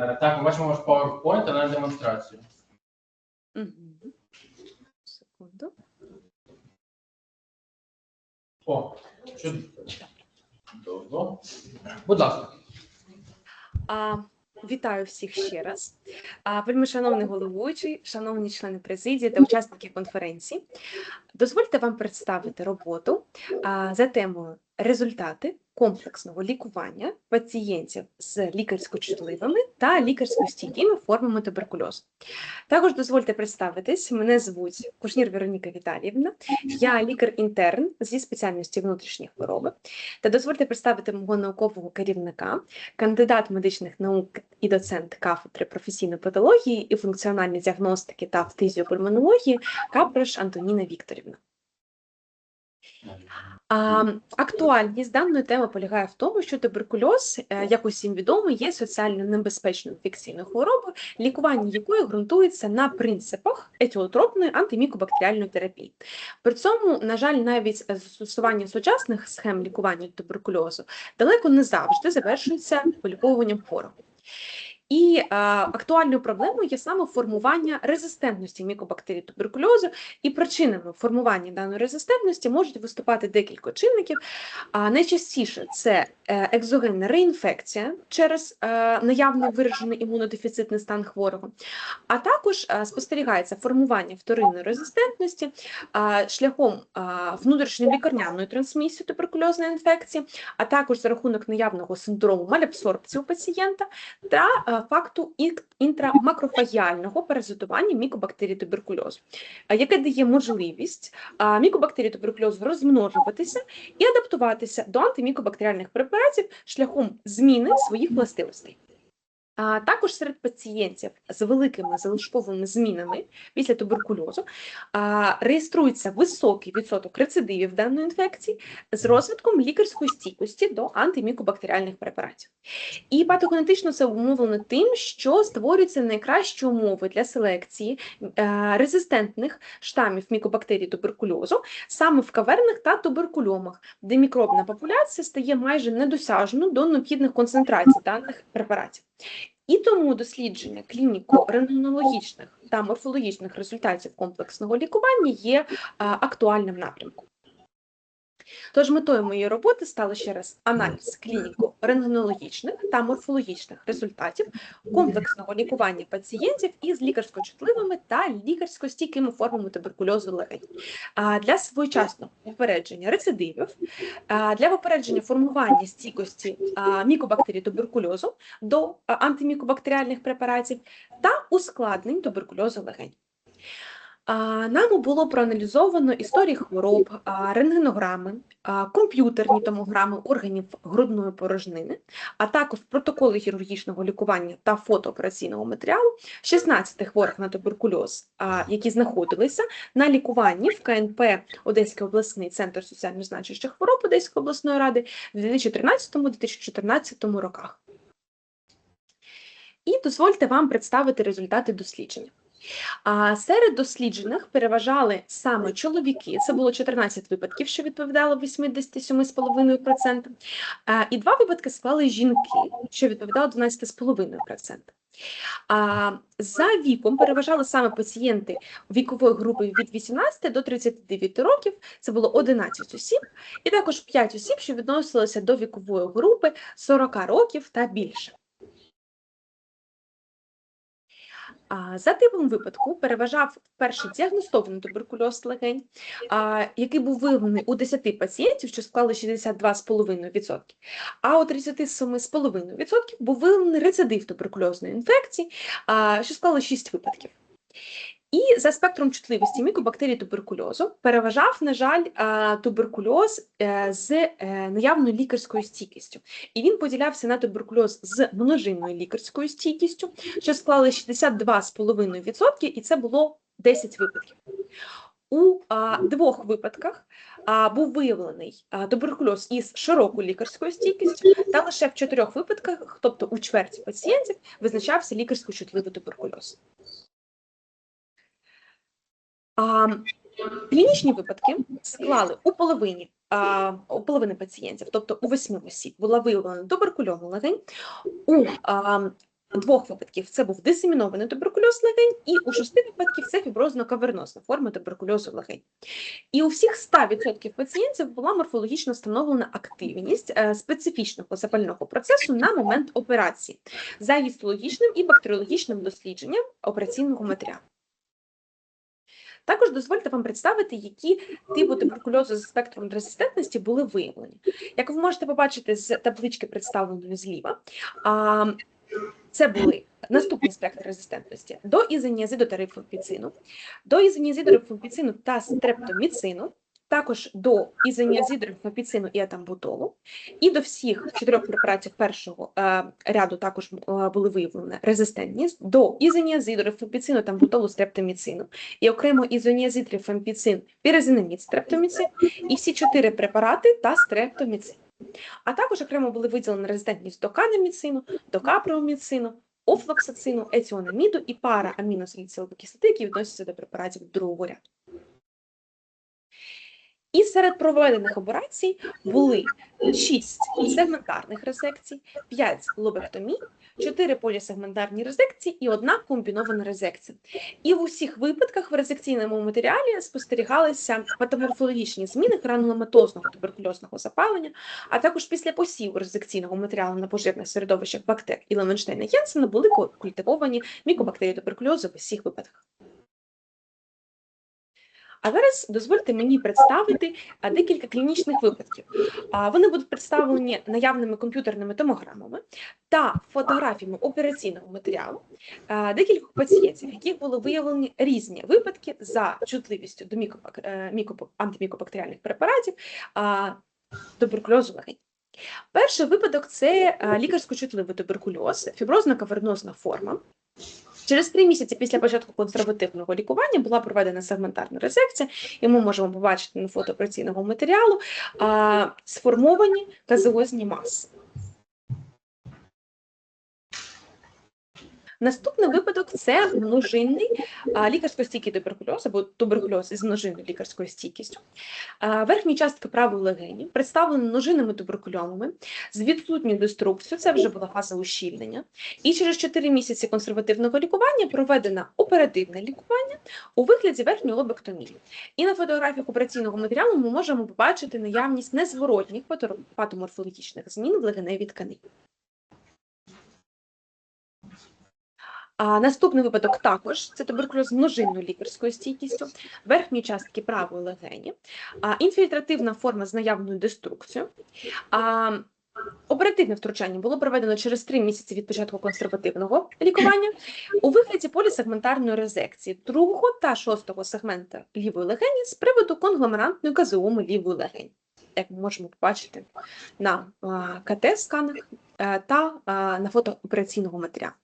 Так, ми бачимо ваш PowerPoint та на демонстрацію. Мгм. Секунду. О, чудово. Будь ласка. А, вітаю всіх ще раз. А, вельми шановний головуючий, шановні члени президії та учасники конференції. Дозвольте вам представити роботу а, за темою результати комплексного лікування пацієнтів з лікарсько-чутливими та лікарсько-стійкими формами туберкульозу. Також дозвольте представитись. Мене звуть Кушнір Вероніка Віталіївна. Я лікар-інтерн зі спеціальності внутрішні хвороби. Та дозвольте представити мого наукового керівника, кандидат медичних наук і доцент кафедри професійної патології і функціональної діагностики та фтизіопульмонології Капраш Антоніна Вікторівна. А, актуальність даної теми полягає в тому, що туберкульоз, е, як усім відомо, є соціально небезпечною інфекційною хворобою, лікування якої ґрунтується на принципах етіотропної антимікобактеріальної терапії. При цьому, на жаль, навіть застосування сучасних схем лікування туберкульозу далеко не завжди завершується виліковуванням хворого. І е, актуальною проблемою є саме формування резистентності мікобактерій туберкульозу, і причинами формування даної резистентності можуть виступати декілька чинників. А найчастіше це е, екзогенна реінфекція через е, наявний виражений імунодефіцитний стан хворого, а також спостерігається формування вторинної резистентності шляхом внутрішньолікарняної трансмісії туберкульозної інфекції, а також за рахунок наявного синдрому малябсорбції у пацієнта та факту інтрамакрофагіального паразитування мікобактерій туберкульозу, е, яке дає можливість мікобактерії туберкульозу розмножуватися і адаптуватися до антимікобактеріальних препаратів шляхом зміни своїх властивостей. Також серед пацієнтів з великими залишковими змінами після туберкульозу реєструється високий відсоток рецидивів даної інфекції з розвитком лікарської стійкості до антимікобактеріальних препаратів. І патогенетично це умовлено тим, що створюються найкращі умови для селекції е, резистентних штамів мікобактерій туберкульозу саме в кавернах та туберкульомах, де мікробна популяція стає майже недосяжною до необхідних концентрацій даних препаратів. І тому дослідження клініко-рентгенологічних та морфологічних результатів комплексного лікування є актуальним напрямком. Тож метою моєї роботи стало ще раз аналіз клініко-рентгенологічних та морфологічних результатів комплексного лікування пацієнтів із лікарсько-чутливими та лікарсько-стійкими формами туберкульозу легень. Для своєчасного попередження рецидивів, для попередження формування стійкості мікобактерій туберкульозу до антимікобактеріальних препаратів та ускладнень туберкульозу легень. Нами було проаналізовано історії хвороб, рентгенограми, комп'ютерні томограми органів грудної порожнини, а також протоколи хірургічного лікування та фотоопераційного матеріалу 16 хворих на туберкульоз, які знаходилися на лікуванні в КНП Одеський обласний центр соціально значущих хвороб Одеської обласної ради в 2013-2014 роках. І дозвольте вам представити результати дослідження. А серед досліджених переважали саме чоловіки, це було 14 випадків, що відповідало 87,5%, і два випадки склали жінки, що відповідало 12,5%. А за віком переважали саме пацієнти вікової групи від 18 до 39 років, це було 11 осіб, і також 5 осіб, що відносилися до вікової групи 40 років та більше. За типом випадку переважав перший діагностований туберкульоз легень, який був виявлений у 10 пацієнтів, що склали 62,5%, а у 37,5% був виявлений рецидив туберкульозної інфекції, що склали 6 випадків. І за спектром чутливості мікобактерій туберкульозу переважав, на жаль, туберкульоз е, з е, наявною лікарською стійкістю. І він поділявся на туберкульоз з множинною лікарською стійкістю, що склали 62,5%, і це було 10 випадків. У а, двох випадках а, був виявлений а, туберкульоз із широкою лікарською стійкістю, та лише в чотирьох випадках, тобто у чверті пацієнтів, визначався лікарсько-чутливий туберкульоз. А, клінічні випадки склали у половині, а, у половини пацієнтів, тобто у восьми осіб, була виявлена туберкульозна легень, у а, двох випадків це був дисемінований туберкульоз легень, і у шести випадків це фіброзно-кавернозна форма туберкульозу легень. І у всіх 100% пацієнтів була морфологічно встановлена активність е, специфічного запального процесу на момент операції за гістологічним і бактеріологічним дослідженням операційного матеріалу. Також дозвольте вам представити, які типи туберкульозу за спектром резистентності були виявлені. Як ви можете побачити з таблички, представленої зліва, це були наступний спектр резистентності. До ізоніазиду та рифомпіцину, до ізоніазиду, рифомпіцину та стрептоміцину, також до ізоніазиду, рифампіцину і атамбутолу, і до всіх чотирьох препаратів першого е, ряду також е, були виявлені резистентність до ізоніазиду, рифампіцину, тамбутолу, стрептоміцину, і окремо ізоніазид, рифампіцин, пірезинамід, стрептоміцин, і всі чотири препарати та стрептоміцин. А також окремо були виділені резистентність до канаміцину, до капроміцину, офлоксацину, етіонаміду і пара аміносаліцилової кислоти, які відносяться до препаратів другого ряду. І серед проведених операцій були 6 сегментарних резекцій, 5 лобектомій, 4 полісегментарні резекції і одна комбінована резекція. І в усіх випадках в резекційному матеріалі спостерігалися патоморфологічні зміни грануломатозного туберкульозного запалення, а також після посіву резекційного матеріалу на поживних середовищах бактер і Леменштейна Єнсена були культивовані мікобактерії туберкульозу в усіх випадках. А зараз дозвольте мені представити декілька клінічних випадків. Вони будуть представлені наявними комп'ютерними томограмами та фотографіями операційного матеріалу а, декількох пацієнтів, яких були виявлені різні випадки за чутливістю до е, антимікобактеріальних препаратів туберкульозу легень. Перший випадок це лікарсько-чутливий туберкульоз, фіброзно-кавернозна форма. Через три місяці після початку консервативного лікування була проведена сегментарна резекція, і ми можемо побачити на фото операційного матеріалу а, сформовані казеозні маси. Наступний випадок це множинний лікарсько-стійкий туберкульоз або туберкульоз із множинною лікарською стійкістю. Верхні частки правої легені представлені множинними туберкульомами з відсутньою деструкцією, це вже була фаза ущільнення. І через 4 місяці консервативного лікування проведено оперативне лікування у вигляді верхньої лобектомії. І на фотографіях операційного матеріалу ми можемо побачити наявність незворотніх патоморфологічних змін в легеневій тканині. А наступний випадок також це туберкульоз з множинною лікарською стійкістю, верхньої частки правої легені, а, інфільтративна форма з наявною деструкцією. А, Оперативне втручання було проведено через три місяці від початку консервативного лікування у вигляді полісегментарної резекції другого та шостого сегмента лівої легені з приводу конгломерантної казеоми лівої легені, як ми можемо побачити на КТ-сканах та а, на фото операційного матеріалу.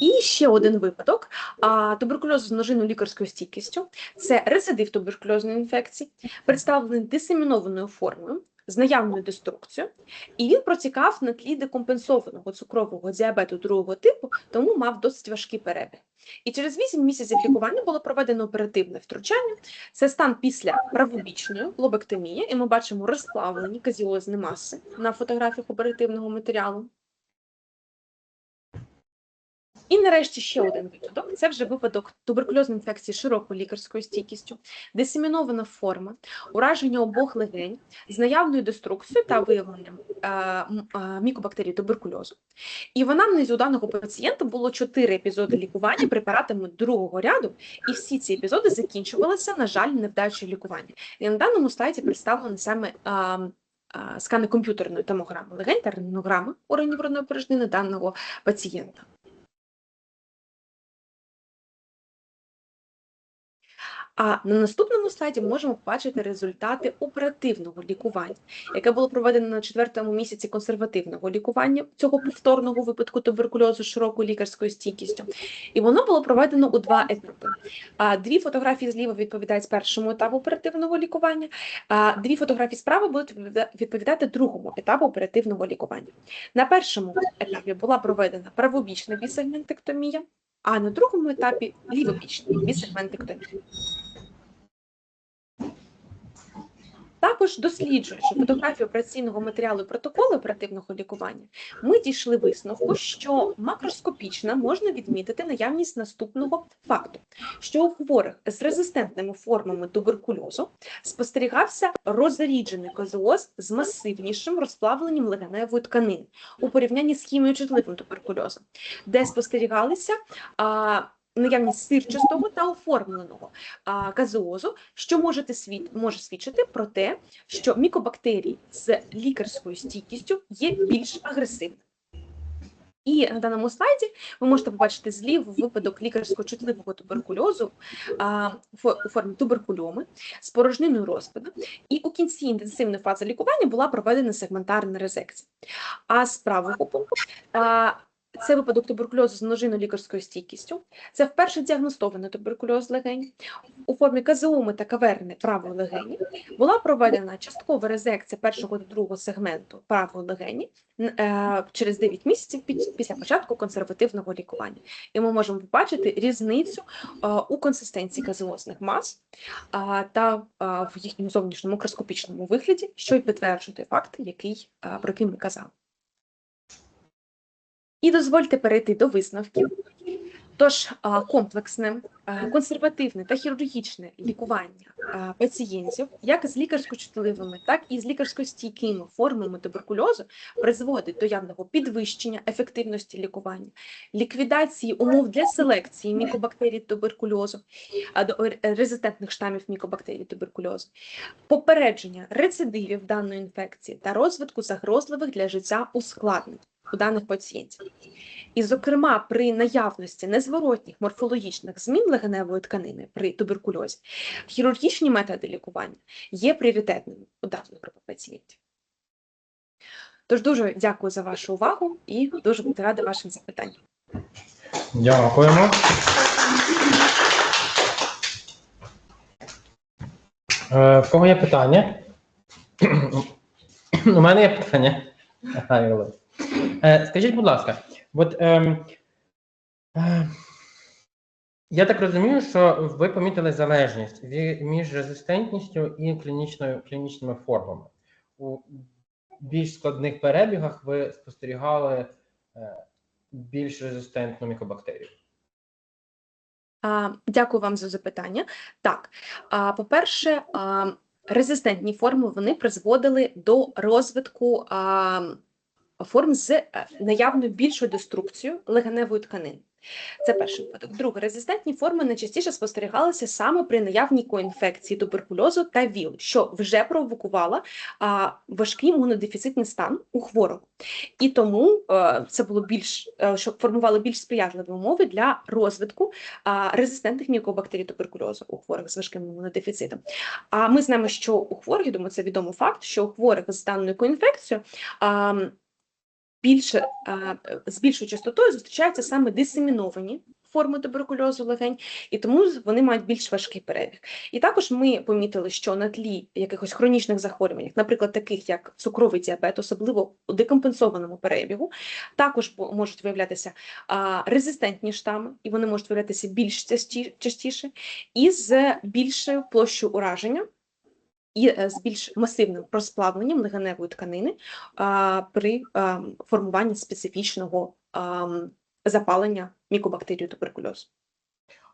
І ще один випадок а, туберкульозу з множинною лікарською стійкістю це рецидив туберкульозної інфекції, представлений дисемінованою формою з наявною деструкцією, і він протікав на тлі декомпенсованого цукрового діабету другого типу, тому мав досить важкий перебіг. І через 8 місяців лікування було проведено оперативне втручання. Це стан після правобічної лобектомії, і ми бачимо розплавлені казіозні маси на фотографіях оперативного матеріалу. І нарешті ще один випадок. Це вже випадок туберкульозної інфекції широкою лікарською стійкістю, дисемінована форма, ураження обох легень з наявною деструкцією та виявленням е, е, мікобактерій туберкульозу. І в анамнезі у даного пацієнта було чотири епізоди лікування препаратами другого ряду, і всі ці епізоди закінчувалися, на жаль, невдачею лікування. І на даному слайді представлені саме е, скани комп'ютерної томограми легень та рентгенограми органів грудної порожнини даного пацієнта. А на наступному слайді можемо побачити результати оперативного лікування, яке було проведено на четвертому місяці консервативного лікування цього повторного випадку туберкульозу широкою лікарською стійкістю. І воно було проведено у два етапи. А дві фотографії зліва відповідають першому етапу оперативного лікування, а дві фотографії справа будуть відповідати другому етапу оперативного лікування. На першому етапі була проведена правобічна бісегментектомія, а на другому етапі лівобічна бісегментектомія. Також досліджуючи фотографію операційного матеріалу і протоколу оперативного лікування, ми дійшли висновку, що макроскопічно можна відмітити наявність наступного факту, що у хворих з резистентними формами туберкульозу спостерігався розріджений козооз з масивнішим розплавленням легеневої тканини у порівнянні з хіміочутливим туберкульозом, де спостерігалися наявність сирчастого та оформленого а, казеозу, що можете свід... може свідчити про те, що мікобактерії з лікарською стійкістю є більш агресивними. І на даному слайді ви можете побачити злів випадок лікарсько-чутливого туберкульозу а, у формі туберкульоми з порожниною розпаду. І у кінці інтенсивної фази лікування була проведена сегментарна резекція. А з правого а, це випадок туберкульозу з множиною лікарською стійкістю. Це вперше діагностований туберкульоз легень. У формі казеоми та каверни правої легені була проведена часткова резекція першого та другого сегменту правої легені е, через 9 місяців після початку консервативного лікування. І ми можемо побачити різницю е, у консистенції казеозних мас та в їхньому зовнішньому микроскопічному вигляді, що й підтверджує факт, який, про який ми казали. І дозвольте перейти до висновків. Тож комплексне, консервативне та хірургічне лікування пацієнтів як з лікарсько-чутливими, так і з лікарсько-стійкими формами туберкульозу призводить до явного підвищення ефективності лікування, ліквідації умов для селекції мікобактерій туберкульозу, до резистентних штамів мікобактерій туберкульозу, попередження рецидивів даної інфекції та розвитку загрозливих для життя ускладнень у даних пацієнтів. І, зокрема, при наявності незворотніх морфологічних змін легеневої тканини при туберкульозі, хірургічні методи лікування є пріоритетними у даної групи пацієнтів. Тож дуже дякую за вашу увагу і дуже буду рада вашим запитанням. Дякуємо. Е, В кого є питання? У мене є питання. Ага, Скажіть, будь ласка, от ем, е, я так розумію, що ви помітили залежність між резистентністю і клінічною, клінічними формами. У більш складних перебігах ви спостерігали е, більш резистентну мікобактерію. А, Дякую вам за запитання. Так, а, по-перше, резистентні форми вони призводили до розвитку а, форм з е, наявною більшою деструкцією легеневої тканини. Це перший випадок. Друге, резистентні форми найчастіше спостерігалися саме при наявній коінфекції туберкульозу та ВІЛ, що вже провокувала а, важкий імунодефіцитний стан у хворого. І тому е, це було більш е, що формувало більш сприятливі умови для розвитку а, резистентних мікобактерій туберкульозу у хворих з важким імунодефіцитом. А ми знаємо, що у хворих, думаю, це відомий факт, що у хворих з даною коінфекцією а, більше з більшою частотою зустрічаються саме дисеміновані форми туберкульозу легень, і тому вони мають більш важкий перебіг. І також ми помітили, що на тлі якихось хронічних захворювань, наприклад, таких як цукровий діабет, особливо у декомпенсованому перебігу, також можуть виявлятися резистентні штами, і вони можуть виявлятися більш частіше, і з більшою площею ураження. І е, з більш масивним розплавленням легеневої тканини при формуванні специфічного запалення мікобактерію туберкульозу.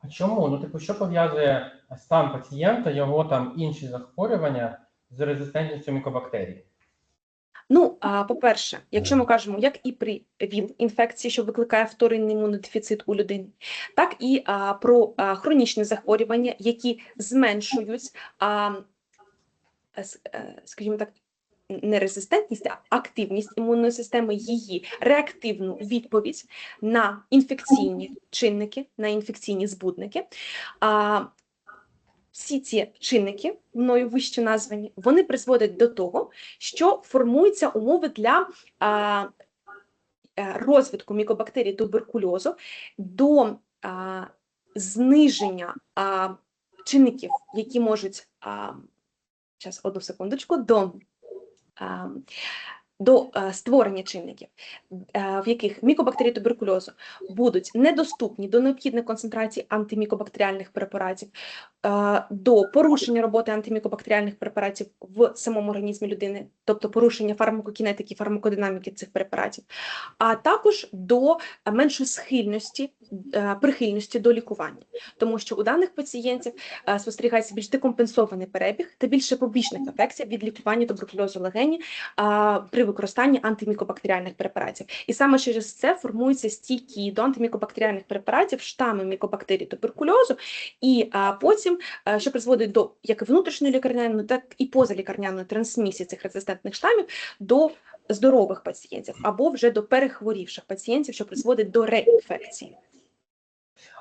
А чому? Ну, типу, що пов'язує стан пацієнта, його там інші захворювання з резистентністю мікобактерій? Ну, а, по-перше, якщо ми кажемо, як і при ВІЛ-інфекції, що викликає вторинний імунодефіцит у людини, так і а, про а, хронічні захворювання, які зменшують, а, скажімо так, не резистентність, а активність імунної системи, її реактивну відповідь на інфекційні чинники, на інфекційні збудники. А, всі ці чинники, мною вище названі, вони призводять до того, що формуються умови для а, е, розвитку мікобактерій туберкульозу, до а, зниження а, чинників, які можуть а, зараз одну секундочку, до а, до е, створення чинників, е, в яких мікобактерії туберкульозу будуть недоступні до необхідних концентрацій антимікобактеріальних препаратів, е, до порушення роботи антимікобактеріальних препаратів в самому організмі людини, тобто порушення фармакокінетики, фармакодинаміки цих препаратів, а також до меншої схильності, прихильності до лікування, тому що у даних пацієнтів спостерігається більш декомпенсований перебіг та більше побічних ефектів від лікування туберкульозу легені при використанні антимікобактеріальних препаратів. І саме через це формуються стійкі до антимікобактеріальних препаратів штами мікобактерій туберкульозу, і а, потім, а, що призводить до як внутрішньої лікарняної, так і позалікарняної трансмісії цих резистентних штамів до здорових пацієнтів або вже до перехворівших пацієнтів, що призводить до реінфекції.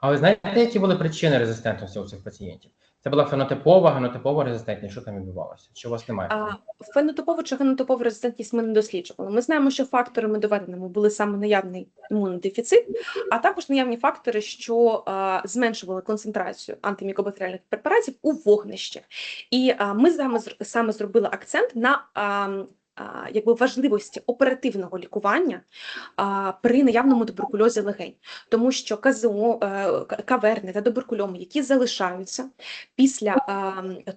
А ви знаєте, які були причини резистентності у цих пацієнтів? Це була фенотипова, генотипова резистентність. Що там відбувалося? Що у вас немає? А, фенотипову чи генотипову резистентність ми не досліджували. Ми знаємо, що факторами доведеними були саме наявний імунодефіцит, а також наявні фактори, що а, зменшували концентрацію антимікобактеріальних препаратів у вогнищах. І а, ми саме, саме зробили акцент на а, якби важливості оперативного лікування при наявному туберкульозі легень, тому що КЗО, е, каверни та туберкульоми, які залишаються після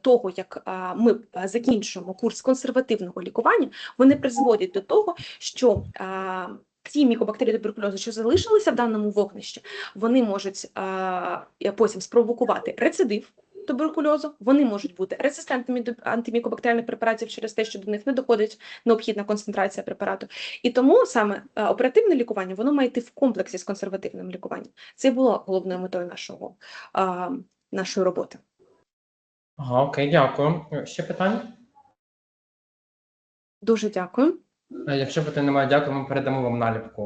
того, як ми закінчуємо курс консервативного лікування, вони призводять до того, що ті мікобактерії туберкульозу, що залишилися в даному вогнищі, вони можуть а, потім спровокувати рецидив. Туберкульозу вони можуть бути резистентними до антимікобактеріальних препаратів через те, що до них не доходить необхідна концентрація препарату. І тому саме е, оперативне лікування воно має йти в комплексі з консервативним лікуванням. Це було головною метою нашого, а, нашої роботи. Ага, окей, дякую. Е, Ще питання? Дуже дякую. Е, Якщо питань немає, дякую, ми передамо вам наліпку